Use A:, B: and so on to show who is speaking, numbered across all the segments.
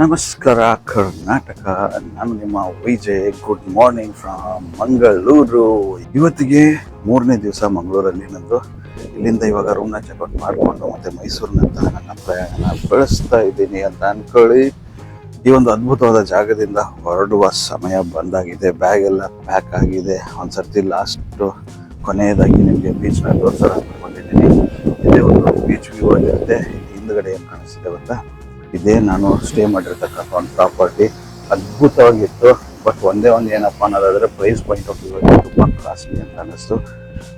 A: ನಮಸ್ಕಾರ, ಕರ್ನಾಟಕ. ನಾನು ನಿಮ್ಮ Vijay. Good morning from Mangaluru ಇವತ್ತಿಗೆ ಮೂರನೇ ದಿವಸ ಮಂಗಳೂರಲ್ಲಿ ನಂದು ಇಲ್ಲಿಂದ ಇವಾಗ ರೂಮ್ನ ಚೆಕ್ಔಟ್ ಮಾಡಿಕೊಂಡು ಮತ್ತೆ ಮೈಸೂರಿನಂತ ನನ್ನ ಪ್ರಯಾಣ ಬೆಳೆಸ್ತಾ ಇದ್ದೀನಿ ಅಂತ ಅನ್ಕೊಳ್ಳಿ. ಈ ಒಂದು ಅದ್ಭುತವಾದ ಜಾಗದಿಂದ ಹೊರಡುವ ಸಮಯ ಬಂದಾಗಿದೆ. ಬ್ಯಾಗ್ ಎಲ್ಲ ಪ್ಯಾಕ್ ಆಗಿದೆ. ಒಂದ್ಸರ್ತಿ ಲಾಸ್ಟ್ ಕೊನೆಯದಾಗಿ ನಿಮಗೆ ಬೀಚ್ನ ತೋರಿಸೋಣ ಅಂದ್ಕೊಂಡಿದ್ದೀನಿ ಇದೇ ಒಂದು ಬೀಚ್ ವ್ಯೂ ಆಗಿರುತ್ತೆ. ಹಿಂದ್ಗಡೆ ಏನು ಕಾಣಿಸುತ್ತೆ ಗೊತ್ತಾ? ಇದೇ. ನಾನು ಸ್ಟೇ ಮಾಡಿರ್ತಕ್ಕಂಥ ಒಂದು ಪ್ರಾಪರ್ಟಿ ಅದ್ಭುತವಾಗಿತ್ತು. ಬಟ್ ಒಂದೇ ಒಂದು ಏನಪ್ಪ ಅನ್ನೋದಾದರೆ ಪ್ರೈಸ್ ಪಾಯಿಂಟ್ ಆಫ್ ವ್ಯೂ ತುಂಬ ಕಾಸ್ಟ್ಲಿ ಅಂತ ಅನ್ನಿಸ್ತು.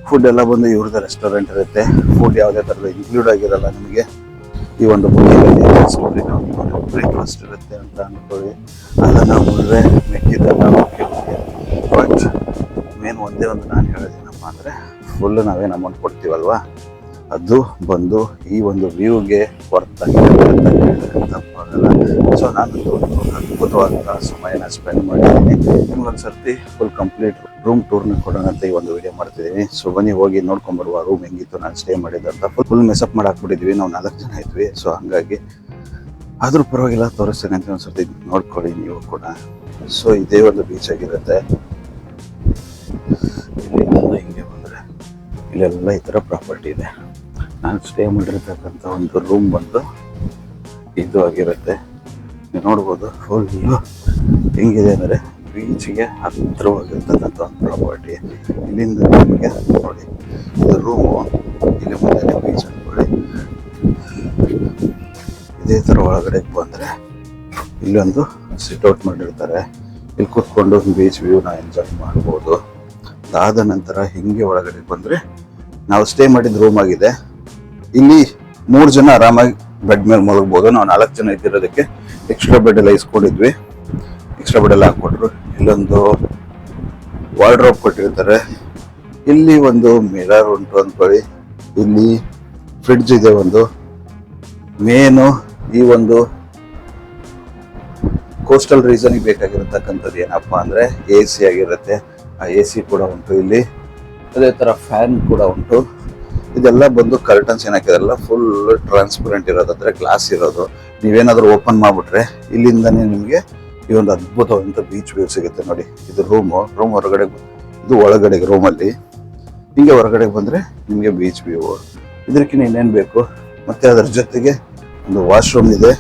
A: ಫುಡ್ ಎಲ್ಲ ಬಂದು ಇವ್ರದ್ದು ರೆಸ್ಟೋರೆಂಟ್ ಇರುತ್ತೆ. ಫುಡ್ ಯಾವುದೇ ಥರದ ಇನ್ಕ್ಲೂಡ್ ಆಗಿರಲ್ಲ ನಿಮಗೆ. ಈ ಒಂದು ಬ್ರೇಕ್ಫಾಸ್ಟ್ ಇರುತ್ತೆ ಅಂತ ಅಂದ್ಕೊಳ್ಳಿ ಅದನ್ನು ಮುಂದೆ ಮೆಕ್ಕಿದ್ದೆಲ್ಲ ಓಕೆ ಬಟ್ ಮೇನ್ ಒಂದೇ ಒಂದು ನಾನು ಹೇಳೋದೇನಪ್ಪ ಅಂದರೆ ಫುಲ್ಲು ನಾವೇನು ಅಮೌಂಟ್ ಕೊಡ್ತೀವಲ್ವಾ? ಅದು ಬಂದು ಈ ಒಂದು ವ್ಯೂಗೆ ತಪ್ಪಾಗಲ್ಲ. ಸೊ ನಾನು ಒಂದು ಅದ್ಭುತವಾದಂತಹ ಸಮಯನ ಸ್ಪೆಂಡ್ ಮಾಡಿದ್ದೀನಿ. ನಿಮ್ಗೊಂದು ಸರ್ತಿ ಫುಲ್ ಕಂಪ್ಲೀಟ್ ರೂಮ್ ಟೂರ್ನ ಕೊಡೋಣ ಅಂತ ಈ ಒಂದು ವಿಡಿಯೋ ಮಾಡ್ತಿದ್ದೀನಿ. ಸೊ ಬನ್ನಿ, ಹೋಗಿ ನೋಡ್ಕೊಂಬರುವ ರೂಮ್ ಹೆಂಗಿತ್ತು, ನಾನು ಸ್ಟೇ ಮಾಡಿದ್ದಂತ ಫುಲ್ ಫುಲ್ ಮೆಸಪ್ ಮಾಡಿ ಹಾಕ್ಬಿಟ್ಟಿದ್ವಿ ನಾವು ನಾಲ್ಕು ಜನ ಇದ್ವಿ. ಸೊ ಹಂಗಾಗಿ ಆದ್ರೂ ಪರವಾಗಿಲ್ಲ, ತೋರಿಸ್ತೇನೆ ಅಂತ ಒಂದು ಸರ್ತಿ ನೋಡ್ಕೊಳ್ಳಿ, ನೀವು ಕೂಡ. ಸೊ ಇದೇ ಒಂದು ಬೀಚ್ ಆಗಿರುತ್ತೆ. ಇಲ್ಲಿಂದ ಹಿಂಗೆ ಬಂದರೆ ಇಲ್ಲೆಲ್ಲ ಈ ಥರ ಪ್ರಾಪರ್ಟಿ ಇದೆ. ನಾನು ಸ್ಟೇ ಮಾಡಿರ್ತಕ್ಕಂಥ ಒಂದು ರೂಮ್ ಬಂದು ಇದು ಆಗಿರುತ್ತೆ. ನೀವು ನೋಡ್ಬೋದು ಫುಲ್ಲು ಹೆಂಗಿದೆ ಅಂದರೆ ಬೀಚ್ಗೆ ಹತ್ತಿರವಾಗಿರ್ತಕ್ಕಂಥ ಒಂದು ಪ್ರಾಪರ್ಟಿ ಇಲ್ಲಿಂದ ನಿಮಗೆ ನೋಡಿ, ಇದು ರೂಮು ಇಲ್ಲಿ ಮುಂದೆ ಬೀಚ್ ಅನ್ಕೊಳ್ಳಿ ಇದೇ ಥರ ಒಳಗಡೆ ಬಂದರೆ ಇಲ್ಲೊಂದು ಸಿಟ್ಔಟ್ ಮಾಡಿರ್ತಾರೆ. ಇಲ್ಲಿ ಕೂತ್ಕೊಂಡು ಬೀಚ್ ವ್ಯೂನ ಎಂಜಾಯ್ ಮಾಡ್ಬೋದು. ಅದಾದ ನಂತರ ಹಿಂಗೆ ಒಳಗಡೆ ಬಂದರೆ ನಾವು ಸ್ಟೇ ಮಾಡಿದ ರೂಮ್ ಆಗಿದೆ. ಇಲ್ಲಿ ಮೂರು ಜನ ಆರಾಮಾಗಿ ಬೆಡ್ ಮೇಲೆ ಮಲಗ್ಬೋದು. ನಾವು ನಾಲ್ಕು ಜನ ಇದ್ದಿರೋದಕ್ಕೆ ಎಕ್ಸ್ಟ್ರಾ ಬೆಡ್ ಎಲ್ಲ ಇಸ್ಕೊಂಡಿದ್ವಿ. ಎಕ್ಸ್ಟ್ರಾ ಬೆಡ್ ಎಲ್ಲ ಹಾಕ್ಕೊಟ್ರು. ಇಲ್ಲೊಂದು ವಾರ್ಡ್ರೋಬ್ ಕೊಟ್ಟಿರ್ತಾರೆ. ಇಲ್ಲಿ ಒಂದು ಮಿರರ್ ಉಂಟು ಅಂದ್ಕೊಳ್ಳಿ. ಇಲ್ಲಿ ಫ್ರಿಡ್ಜ್ ಇದೆ ಒಂದು. ಮೇನು ಈ ಒಂದು ಕೋಸ್ಟಲ್ ರೀಸನ್ಗೆ ಬೇಕಾಗಿರತಕ್ಕಂಥದ್ದು ಏನಪ್ಪ ಅಂದ್ರೆ ಎ ಸಿ ಆಗಿರುತ್ತೆ. ಆ ಎ ಸಿ ಕೂಡ ಉಂಟು ಇಲ್ಲಿ. ಅದೇ ತರ ಫ್ಯಾನ್ ಕೂಡ ಉಂಟು. ಇದೆಲ್ಲ ಬಂದು ಕರ್ಟನ್ಸ್ ಏನಾಕಿರಲ್ಲ ಫುಲ್ ಟ್ರಾನ್ಸ್ಪರೆಂಟ್ ಇರೋದು, ಅಂದ್ರೆ ಗ್ಲಾಸ್ ಇರೋದು. ನೀವೇನಾದ್ರೂ ಓಪನ್ ಮಾಡ್ಬಿಟ್ರೆ ಇಲ್ಲಿಂದನೇ ನಿಮಗೆ ಈ ಒಂದು ಅದ್ಭುತವಾದಂಥ ಬೀಚ್ ವ್ಯೂ ಸಿಗುತ್ತೆ ನೋಡಿ. ಇದು ರೂಮು ರೂಮ್ ಹೊರಗಡೆ ಇದು ಒಳಗಡೆ ರೂಮಲ್ಲಿ ಹಿಂಗೆ ಹೊರಗಡೆ ಬಂದ್ರೆ ನಿಮಗೆ ಬೀಚ್ ವ್ಯೂ ಇದಕ್ಕಿಂತ ಇನ್ನೇನು ಬೇಕು? ಮತ್ತೆ ಅದರ ಜೊತೆಗೆ ಒಂದು ವಾಶ್ರೂಮ್ ಇದೆ.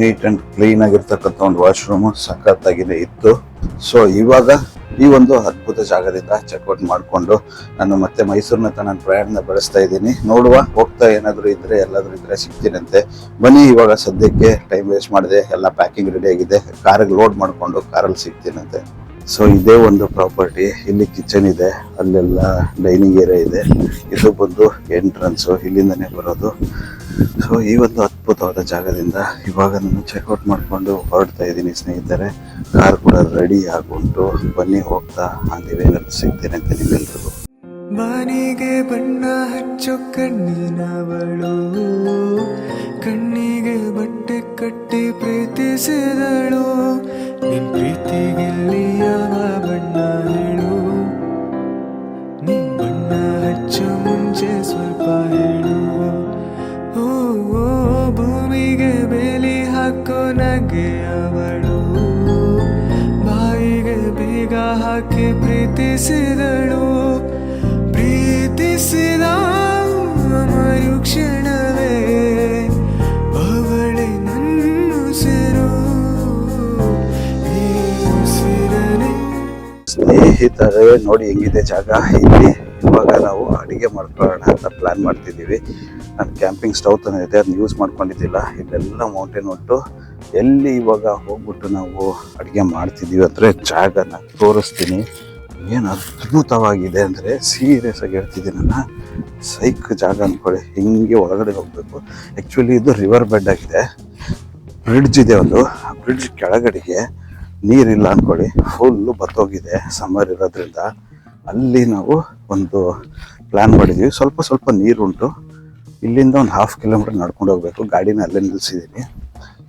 A: ನೀಟ್ ಅಂಡ್ ಕ್ಲೀನ್ ಆಗಿರ್ತಕ್ಕಂಥ ಒಂದು ವಾಶ್ರೂಮ್ ಸಖತ್ತಾಗಿದೆ ಇತ್ತು. ಸೊ ಇವಾಗ ಈ ಒಂದು ಅದ್ಭುತ ಜಾಗದಿಂದ ಚೆಕ್ಔಟ್ ಮಾಡಿಕೊಂಡು ನಾನು ಮತ್ತೆ ಮೈಸೂರಿನತ್ತ ನಾನು ಪ್ರಯಾಣ ಬೆಳೆಸ್ತಾ ಇದ್ದೀನಿ. ನೋಡುವ, ಹೋಗ್ತಾ ಏನಾದರೂ ಇದ್ರೆ, ಎಲ್ಲಾದರೂ ಇದ್ರೆ ಸಿಗ್ತೀನಂತೆ. ಬನ್ನಿ, ಇವಾಗ ಸದ್ಯಕ್ಕೆ ಟೈಮ್ ವೇಸ್ಟ್ ಮಾಡಿದೆ, ಎಲ್ಲ ಪ್ಯಾಕಿಂಗ್ ರೆಡಿ ಆಗಿದೆ. ಕಾರಿಗೆ ಲೋಡ್ ಮಾಡಿಕೊಂಡು ಕಾರಲ್ಲಿ ಸಿಗ್ತೀನಂತೆ. ಸೊ ಇದೇ ಒಂದು ಪ್ರಾಪರ್ಟಿ ಇಲ್ಲಿ ಕಿಚನ್ ಇದೆ, ಅಲ್ಲೆಲ್ಲ ಡೈನಿಂಗ್ ಏರಿಯಾ ಇದೆ. ಇದು ಬಂದು ಎಂಟ್ರನ್ಸು ಇಲ್ಲಿಂದನೇ ಬರೋದು. ಸೊ ಈ ಒಂದು ಅದ್ಭುತವಾದ ಜಾಗದಿಂದ ಇವಾಗ ನಾನು ಚೆಕ್ಔಟ್ ಮಾಡಿಕೊಂಡು ಹೊರಡ್ತಾ ಇದ್ದೀನಿ ಸ್ನೇಹಿತರೆ. ಕಾರ್ ಕೂಡ ರೆಡಿ ಆಗುಂಟು ಬನ್ನಿ, ಹೋಗ್ತಾ ಹಾಗೆ ಸಿಗ್ತೇನೆ ಅಂತ ನಿಮ್ಮೆಲ್ರಿಗೂ.
B: ಬಾನಿಗೆ ಬಣ್ಣ ಹಚ್ಚು ಕಣ್ಣಿನವಳು, ಕಣ್ಣಿಗೆ ಬಟ್ಟೆ ಕಟ್ಟಿ ಪ್ರೀತಿಸಿದಳು. ನಿನ್ ಪ್ರೀತಿಗೆಲ್ಲಿ ಹಾಕಿ ಪ್ರೀತಿಸಿದಳು? ಪ್ರೀತಿಸಿದ ಮರುಕ್ಷಣವೇ ಅವಳೆ ನನ್ನುಸಿರು
A: ಸ್ನೇಹಿತರೆ, ನೋಡಿ ಹೆಂಗಿದೆ ಜಾಗ. ಇಲ್ಲಿ ಇವಾಗ ನಾವು ಅಡಿಗೆ ಮಾಡ್ಕೊಳ್ಳೋಣ ಅಂತ ಪ್ಲ್ಯಾನ್ ಮಾಡ್ತಿದ್ದೀವಿ. ನಾನು ಕ್ಯಾಂಪಿಂಗ್ ಸ್ಟವ್ ಇದೆ ಅದನ್ನ ಯೂಸ್ ಮಾಡ್ಕೊಂಡಿದ್ದಿಲ್ಲ. ಇಲ್ಲೆಲ್ಲ ಮೌಂಟೇನ್ ಉಂಟು. ಎಲ್ಲಿ ಇವಾಗ ಹೋಗ್ಬಿಟ್ಟು ನಾವು ಅಡುಗೆ ಮಾಡ್ತಿದ್ದೀವಿ ಅಂದರೆ ಜಾಗನ ತೋರಿಸ್ತೀನಿ. ಏನು ಅದ್ಭುತವಾಗಿದೆ ಅಂದರೆ ಸೀರಿಯಸ್ ಆಗಿ ಹೇಳ್ತಿದ್ದೀನಲ್ಲ ಸೈಕ್ ಜಾಗ ಅಂದ್ಕೊಳ್ಳಿ ಹಿಂಗೆ ಒಳಗಡೆ ಹೋಗಬೇಕು. ಆ್ಯಕ್ಚುಲಿ ಇದು ರಿವರ್ ಬೆಡ್ ಆಗಿದೆ. ಬ್ರಿಡ್ಜ್ ಇದೆ ಒಂದು. ಆ ಬ್ರಿಡ್ಜ್ ಕೆಳಗಡೆಗೆ ನೀರಿಲ್ಲ ಅಂದ್ಕೊಳ್ಳಿ ಫುಲ್ಲು ಬತ್ತೋಗಿದೆ ಸಮ್ಮರ್ ಇರೋದ್ರಿಂದ. ಅಲ್ಲಿ ನಾವು ಒಂದು ಪ್ಲ್ಯಾನ್ ಮಾಡಿದ್ದೀವಿ ಸ್ವಲ್ಪ ಸ್ವಲ್ಪ ನೀರುಂಟು. ಇಲ್ಲಿಂದ ಒಂದು ಹಾಫ್ ಕಿಲೋಮೀಟರ್ ನಡ್ಕೊಂಡು ಹೋಗಬೇಕು. ಗಾಡಿನ ಅಲ್ಲೇ ನಿಲ್ಲಿಸಿದ್ದೀನಿ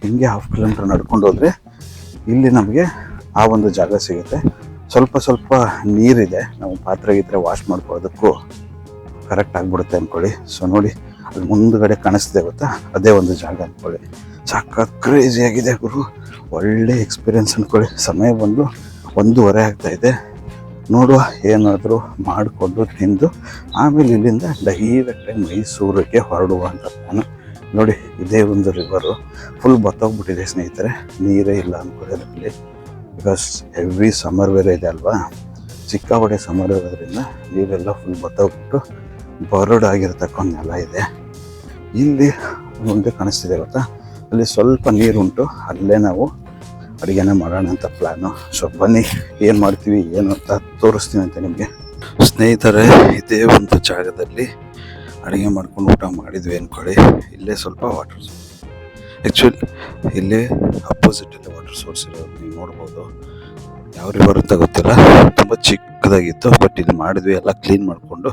A: ಹಿಂಗೆ ಹಾಫ್ ಕಿಲೋಮೀಟರ್ ನಡ್ಕೊಂಡು ಹೋದರೆ ಇಲ್ಲಿ ನಮಗೆ ಆ ಒಂದು ಜಾಗ ಸಿಗುತ್ತೆ. ಸ್ವಲ್ಪ ಸ್ವಲ್ಪ ನೀರಿದೆ. ನಾವು ಪಾತ್ರೆ ಗೀತ್ರೆ ವಾಶ್ ಮಾಡ್ಕೊಳ್ಳೋದಕ್ಕೂ ಕರೆಕ್ಟ್ ಆಗಿಬಿಡುತ್ತೆ ಅಂದ್ಕೊಳ್ಳಿ. ಸೊ ನೋಡಿ ಅಲ್ಲಿ ಮುಂದುಗಡೆ ಕಾಣಿಸ್ತಿದೆ ಗೊತ್ತಾ? ಅದೇ ಒಂದು ಜಾಗ ಅಂದ್ಕೊಳ್ಳಿ. ಕ್ರೇಜಿ ಆಗಿದೆ ಗುರು. ಒಳ್ಳೆ ಎಕ್ಸ್ಪೀರಿಯನ್ಸ್ ಅಂದ್ಕೊಳ್ಳಿ. ಸಮಯ ಬಂದು ಒಂದೂವರೆ ಆಗ್ತಾ ಇದೆ. ನೋಡುವ ಏನಾದರೂ ಮಾಡಿಕೊಂಡು ತಿಂದು ಆಮೇಲೆ ಇಲ್ಲಿಂದ ಡೈರೆಕ್ಟಾಗಿ ಮೈಸೂರಿಗೆ ಹೊರಡುವ ಅಂತ ನಾನು ನೋಡಿ, ಇದೇ ಒಂದು ರಿವರು ಫುಲ್ ಬತ್ತೋಗ್ಬಿಟ್ಟಿದೆ ಸ್ನೇಹಿತರೆ. ನೀರೇ ಇಲ್ಲ ಅಂದ್ಕೊಳ್ಳೋದ್ರಲ್ಲಿ ಬಿಕಾಸ್ ಹೆವಿ ಸಮರ್ ಬೇರೆ ಇದೆ ಅಲ್ವಾ? ಸಿಕ್ಕಾಪಟ್ಟೆ ಸಮ್ಮರ್ ಇರೋದ್ರಿಂದ ನೀರೆಲ್ಲ ಫುಲ್ ಬತ್ತೋಗ್ಬಿಟ್ಟು ಬರಡಾಗಿರ್ತಕ್ಕಂಥ ನೆಲ ಇದೆ. ಇಲ್ಲಿ ಮುಂದೆ ಕಾಣಿಸ್ತಿದೆ ಗೊತ್ತಾ? ಅಲ್ಲಿ ಸ್ವಲ್ಪ ನೀರುಂಟು. ಅಲ್ಲೇ ನಾವು ಅಡುಗೆನ ಮಾಡೋಣ ಅಂತ ಪ್ಲ್ಯಾನು ಸೊ ಬನ್ನಿ, ಏನು ಮಾಡ್ತೀವಿ, ಏನು ಅಂತ ತೋರಿಸ್ತೀನಿ ಅಂತ ನಿಮಗೆ. ಸ್ನೇಹಿತರೆ, ಇದೇ ಒಂದು ಜಾಗದಲ್ಲಿ ಅಡುಗೆ ಮಾಡ್ಕೊಂಡು ಊಟ ಮಾಡಿದ್ವಿ ಅಂದ್ಕೊಳ್ಳಿ ಇಲ್ಲೇ ಸ್ವಲ್ಪ ವಾಟರ್ ಆ್ಯಕ್ಚುಲಿ ಇಲ್ಲೇ ಅಪೋಸಿಟಲ್ಲಿ ವಾಟರ್ ಸೋರ್ಸ್ ಇರೋದು ನೀವು ನೋಡ್ಬೋದು. ಯಾವ ರಿವರ್ ಅಂತ ಗೊತ್ತಿಲ್ಲ. ತುಂಬ ಚಿಕ್ಕದಾಗಿತ್ತು ಬಟ್ ಇಲ್ಲಿ ಮಾಡಿದ್ವಿ, ಎಲ್ಲ ಕ್ಲೀನ್ ಮಾಡಿಕೊಂಡು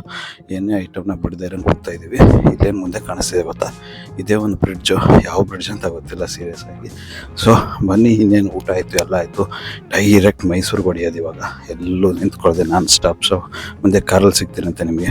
A: ಏನೇ ಐಟಮ್ನ ಬಿಡದೇ ಇರೋಂಗೆ ಹೋಗ್ತಾ ಇದ್ದೀವಿ ಇಲ್ಲೇನು ಮುಂದೆ ಕಾಣಿಸ್ತಿದೆ ಗೊತ್ತಾ? ಇದೇ ಒಂದು ಬ್ರಿಡ್ಜು ಯಾವ ಬ್ರಿಡ್ಜ್ ಅಂತ ಗೊತ್ತಿಲ್ಲ ಸೀರಿಯಸ್ ಆಗಿ. ಸೊ ಬನ್ನಿ, ಇನ್ನೇನು ಊಟ ಆಯಿತು, ಎಲ್ಲ ಆಯಿತು. ಡೈರೆಕ್ಟ್ ಮೈಸೂರು ಹೊಡೆಯೋದು ಇವಾಗ. ಎಲ್ಲೂ ನಿಂತ್ಕೊಳ್ಳದೆ ನಾನ್ ಸ್ಟಾಪ್ ಸೊ ಮುಂದೆ ಕಾರಲ್ಲಿ ಸಿಗ್ತೀನಂತೆ ನಿಮಗೆ.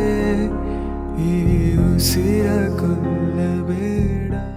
B: y usirá con la vera.